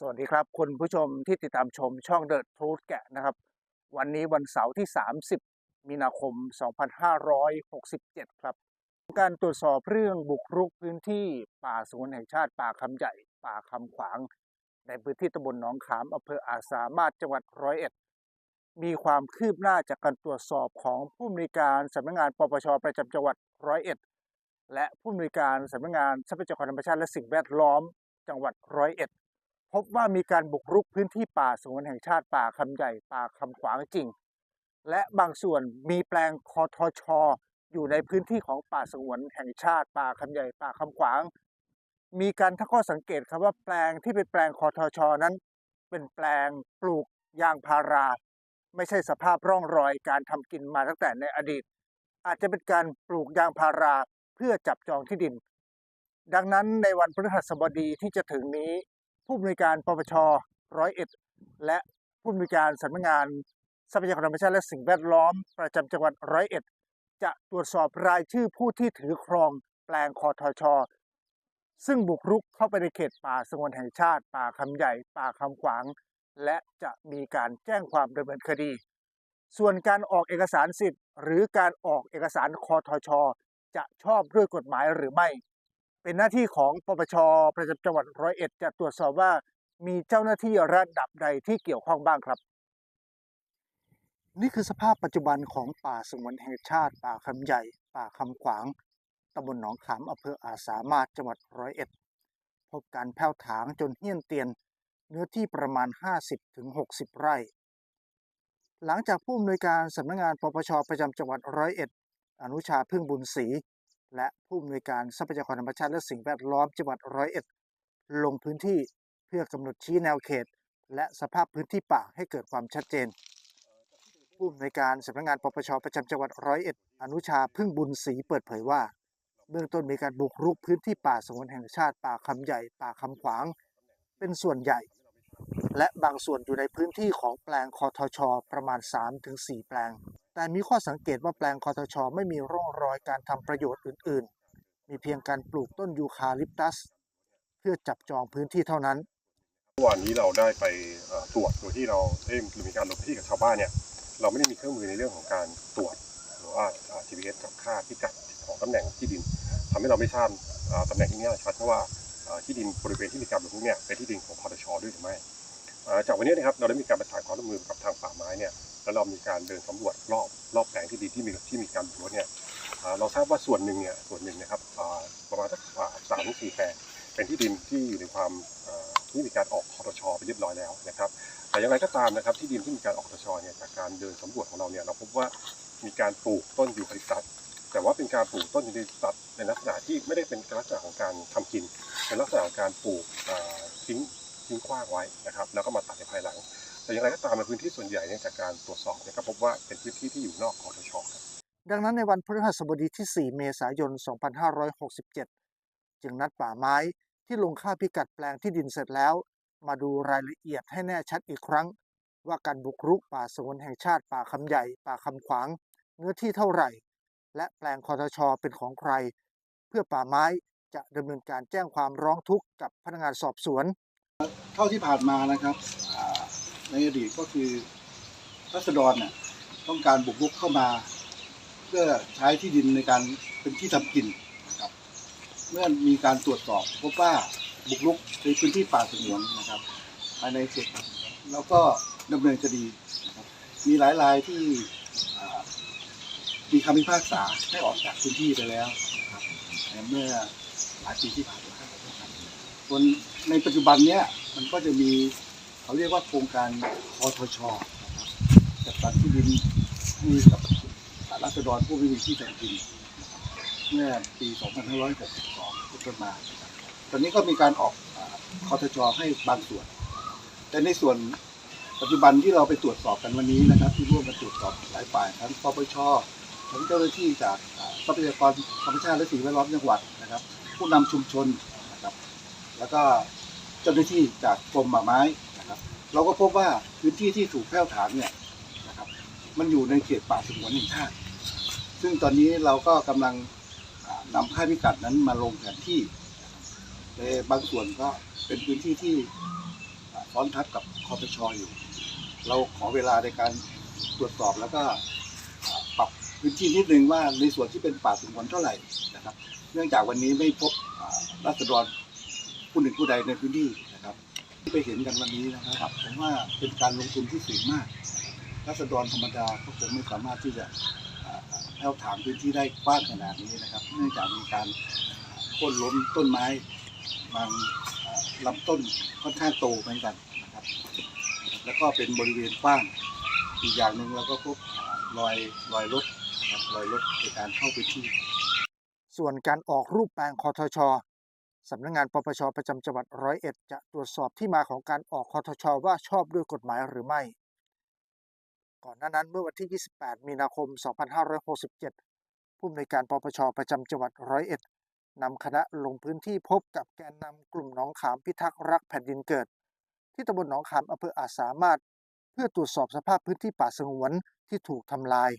สวัสดีครับ คุณผู้ชมที่ติดตามชมช่องเด e ะท u ธแกะนะครับ วันนี้วันเสาร์ที่ 30 มีนาคม 2567 ครับ การตรวจสอบเรื่องบุกรุกพื้นที่ป่าสงวนแห่งชาติป่าคำใหญ่ ป่าคำขวาง ในพื้นที่ตำบลหนองขามอำเภออาสามารถจังหวัดร้อยเอ็ด มีความคืบหน้าจากการตรวจสอบของผู้อำนวยการสำนักงานปปชประจำจังหวัดร้อยเอ็ด และผู้อำนวยการสำนักงานทรัพยากรธรรมชาติและสิ่งแวดล้อมจังหวัดร้อยเอ็ด พบว่ามีการบุกรุกพื้นที่ป่าสงวนแห่งชาติป่าคำใหญ่ป่าคำขวางจริง และบางส่วนมีแปลงคอทชออยู่ในพื้นที่ของป่าสงวนแห่งชาติป่าคำใหญ่ป่าคำขวาง มีการตั้งข้อสังเกตครับว่าแปลงที่เป็นแปลงคอทชอนั้น เป็นแปลงปลูกยางพารา ไม่ใช่สภาพร่องรอยการทำกินมาตั้งแต่ในอดีต อาจจะเป็นการปลูกยางพาราเพื่อจับจองที่ดินดังนั้นในวันพฤหัสบดีที่จะถึงนี้ ผู้อำนวยการปปชร้อยเอ็ดและผู้อำนวยการสำนักงานทรัพยากรธรรมชาติและสิ่งแวดล้อม ประจำจังหวัดร้อยเอ็ดจะตรวจสอบรายชื่อผู้ที่ถือครองแปลงคอทช ซึ่งบุกรุกเข้าไปในเขตป่าสงวนแห่งชาติ ป่าคำใหญ่ ป่าคำขวาง และจะมีการแจ้งความดำเนินคดี ส่วนการออกเอกสารสิทธิ์ หรือการออกเอกสารคอทช จะชอบด้วยกฎหมายหรือไม่ เป็นหน้าที่ของปปชประจำจังหวัดร้อยเอ็ดจะตรวจสอบว่ามีเจ้าหน้าที่ระดับใดที่เกี่ยวข้องบ้างครับ นี่คือสภาพปัจจุบันของป่าสงวนแห่งชาติ ป่าคำใหญ่ ป่าคำขวางตำบลหนองขามอำเภออาสามารถจังหวัดร้อยเอ็ด พบการแผ่วถางจนเฮี้ยนเตียน เนื้อที่ประมาณ 50-60 ไร่ หลังจากผู้อำนวยการสำนักงานปปชประจำจังหวัดร้อยเอ็ด อนุชาพึ่งบุญศรี และผู้อำนวยการทรัพยากรธรรมชาติและสิ่งแวดล้อมจังหวัดร้อยเอ็ด ลงพื้นที่เพื่อกำหนดชี้แนวเขต และสภาพพื้นที่ป่าให้เกิดความชัดเจน ผู้อำนวยการสำนักงานปปชประจำจังหวัดร้อยเอ็ด อนุชาพึ่งบุญศรีเปิดเผยว่า เบื้องต้นมีการบุกรุกพื้นที่ป่าสงวนแห่งชาติป่าคำใหญ่ ป่าคำขวาง เป็นส่วนใหญ่ และบางส่วนอยู่ในพื้นที่ของแปลงคอทช ประมาณ 3-4 แปลง แต่มีข้อสังเกตว่าแปลงคอทช ไม่มีร่องรอยการทำประโยชน์อื่น ๆ มีเพียงการปลูกต้นยูคาลิปตัส เพื่อจับจองพื้นที่เท่านั้นเมื่อวานนี้เราได้ไปตรวจโดยที่เราได้มีการลงพื้นที่กับชาวบ้านเนี่ยเราไม่ได้มีเครื่องมือในเรื่องของการตรวจหรือว่า GPS กับค่าพิกัดของตำแหน่งที่ดินทำให้เราไม่ทราบตำแหน่งที่แน่ชัดเพราะว่าที่ดินบริเวณที่มีการบุกรุกเนี่ยเป็นที่ดินของพทช ด้วยหรือไม่ จากวันนี้นะครับเราได้มีการประสานความร่วมมือกับทางป่าไม้เนี่ยแล้วเรามีการเดินสำรวจรอบรอบแปลงที่ดินที่มีที่มีการบุกรุกเนี่ยเราทราบว่าส่วนหนึ่งเนี่ยส่วนหนึ่งนะครับประมาณสักสามถึงสี่แปลงเป็นที่ดินที่อยู่ในความที่มีการออกคอทชไปเรียบร้อยแล้วนะครับแต่อย่างไรก็ตามนะครับที่ดินที่มีการออกคอทชเนี่ยจากการเดินสำรวจของเราเนี่ยเราพบว่ามีการปลูกต้นยูคาลิปตัสแต่ว่าเป็นการปลูกต้นยูคาลิปตัสในลักษณะที่ไม่ได้เป็นลักษณะของการทำกินเป็นลักษณะของการปลูกทิ้ง ทิ้งขว้างไว้นะครับแล้วก็มาตัดในภายหลัง แต่อย่างไรก็ตามในพื้นที่ส่วนใหญ่เนี่ยจากการตรวจสอบเนี่ยก็พบว่าเป็นพื้นที่ที่อยู่นอกคอทชครับดังนั้นในวันพฤหัสบดีที่ 4 เมษายน 2567 จึงนัดป่าไม้ที่ลงค่าพิกัดแปลงที่ดินเสร็จแล้ว มาดูรายละเอียดให้แน่ชัดอีกครั้ง ว่าการบุกรุกป่าสงวนแห่งชาติป่าคำใหญ่ ป่าคำขวาง เนื้อที่เท่าไหร่ และแปลงคอทชเป็นของใคร เพื่อป่าไม้จะดำเนินการแจ้งความร้องทุกข์กับพนักงานสอบสวน เท่าที่ผ่านมานะครับในอดีตก็คือรัษฎรเนี่ยต้องการบุกรุกเข้ามา เพื่อใช้ที่ดินในการเป็นที่ทำกินนะครับ เมื่อมีการตรวจสอบพบว่าบุกรุกในพื้นที่ป่าสงวนนะครับภายในเขตป่าสงวนแล้วก็ดำเนินคดีนะครับมีหลายรายที่มีคำพิพากษาให้ออกจากพื้นที่ไปแล้วนะครับเมื่อหลายปีที่ผ่าน ส่วนในปัจจุบันเนี้ยมันก็จะมีเขาเรียกว่าโครงการคอทชจัดสรรที่ดินให้กับรัษฎรผู้ไม่มีที่ทำกินเมื่อปี 2562เป็นต้นมา ตอนนี้ก็มีการออกคอทชให้บางส่วน แต่ในส่วนปัจจุบันที่เราไปตรวจสอบกันวันนี้นะครับ ที่ร่วมกันตรวจสอบหลายฝ่ายทั้งปปชทั้งเจ้าหน้าที่จากทรัพยากรธรรมชาติและสิ่งแวดล้อมจังหวัดนะครับ ผู้นำชุมชน แล้วก็เจ้าหน้าที่จากกรมป่าไม้นะครับ เราก็พบว่าพื้นที่ที่ถูกแผ่วถางเนี่ยนะครับมันอยู่ในเขตป่าสงวนแห่งชาติซึ่งตอนนี้เราก็กำลังอ่านำค่าพิกัดนั้นมาลงแผนที่ในบางส่วนก็เป็นพื้นที่ที่ซ้อนทับกับคอปชอยู่ เราขอเวลาในการตรวจสอบแล้วก็ปรับพื้นที่นิดนึงว่าในส่วนที่เป็นป่าสงวนเท่าไหร่นะครับ เนื่องจากวันนี้ไม่พบรัษฎร ผู้หนึ่งผู้ใดในพื้นที่นะครับที่ไปเห็นกันวันนี้นะครับผมว่าเป็นการลงทุนที่สูงมากรัษฎรธรรมดาก็คงไม่สามารถที่จะอ่าแผ่วถางพื้นที่ได้กว้างขนาดนี้นะครับ เนื่องจากมีการโค่นล้มต้นไม้บางอ่าลำต้นค่อนข้างโตเหมือนกันนะครับ แล้วก็เป็นบริเวณกว้างอีกอย่างหนึ่งเราก็พบอ่ารอยรอยรถนะครับรอยรถในการเข้าไปที่ ส่วนการออกรูปแปลงคอทช สำนักงานปปชประจำจังหวัดร้อยเอ็ดจะตรวจสอบที่มาของการออกคอทชว่าชอบด้วยกฎหมายหรือไม่ ก่อนหน้านั้นเมื่อวันที่ 28 มีนาคม 2567 ผู้อำนวยการปปชประจำจังหวัดร้อยเอ็ดนำคณะลงพื้นที่พบกับแกนนำกลุ่มหนองขามพิทักษ์รักแผ่นดินเกิด ที่ตำบลหนองขามอำเภออาจสามารถ เพื่อตรวจสอบสภาพพื้นที่ป่าสงวนที่ถูกทำลาย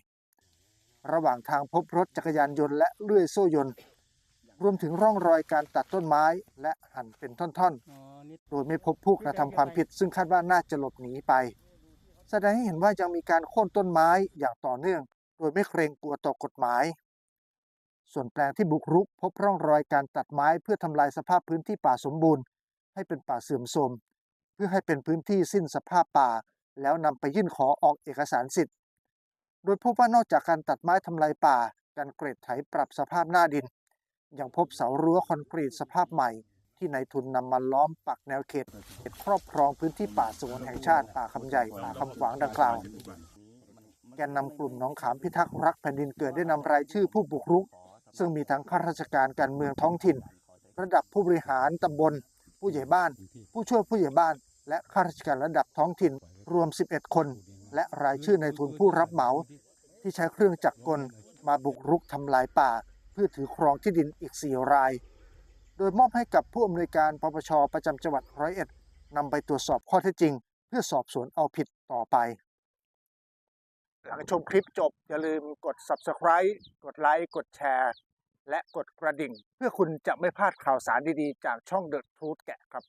ระหว่างทางพบรถจักรยานยนต์และเลื่อยโซ่ยนต์ รวมถึงร่องรอยการตัดต้นไม้และหั่นเป็นท่อนๆ โดยไม่พบผู้กระทำความผิด ซึ่งคาดว่าน่าจะหลบหนีไป แสดงให้เห็นว่ายังมีการโค่นต้นไม้อย่างต่อเนื่อง โดยไม่เกรงกลัวต่อกฎหมาย ส่วนแปลงที่บุกรุก พบร่องรอยการตัดไม้เพื่อทำลายสภาพพื้นที่ป่าสมบูรณ์ ให้เป็นป่าเสื่อมโทรมเพื่อให้เป็นพื้นที่สิ้นสภาพป่า แล้วนำไปยื่นขอออกเอกสารสิทธิ์ โดยพบว่านอกจากการตัดไม้ทำลายป่าการเกรดไถปรับสภาพหน้าดิน ยังพบเสารั้วคอนกรีตสภาพใหม่ ที่นายทุนนำมาล้อมปักแนวเขตเขตครอบครองพื้นที่ป่าสงวนแห่งชาติป่าคำใหญ่ป่าคำขวางดังกล่าวแกนนำกลุ่มน้องขามพิทักษ์รักแผ่นดินเกิดได้นำรายชื่อผู้บุกรุก ซึ่งมีทั้งข้าราชการการเมืองท้องถิ่น ระดับผู้บริหารตำบล ผู้ใหญ่บ้าน ผู้ช่วยผู้ใหญ่บ้าน และข้าราชการระดับท้องถิ่นรวม 11 คน และรายชื่อในทุนผู้รับเหมา ที่ใช้เครื่องจักรกลมาบุกรุกทำลายป่า พื่อถือครองที่ดินอีก 4 ราย โดยมอบให้กับผู้อำนวยการปปชประจำจังหวัดร้อยเอ็ดนำไปตรวจสอบข้อเท็จจริง เพื่อสอบสวนเอาผิดต่อไป หลังชมคลิปจบ อย่าลืมกด subscribe กดไลค์กดแชร์และกดกระดิ่ง เพื่อคุณจะไม่พลาดข่าวสารดีๆ จากช่อง The Truth แกะครับ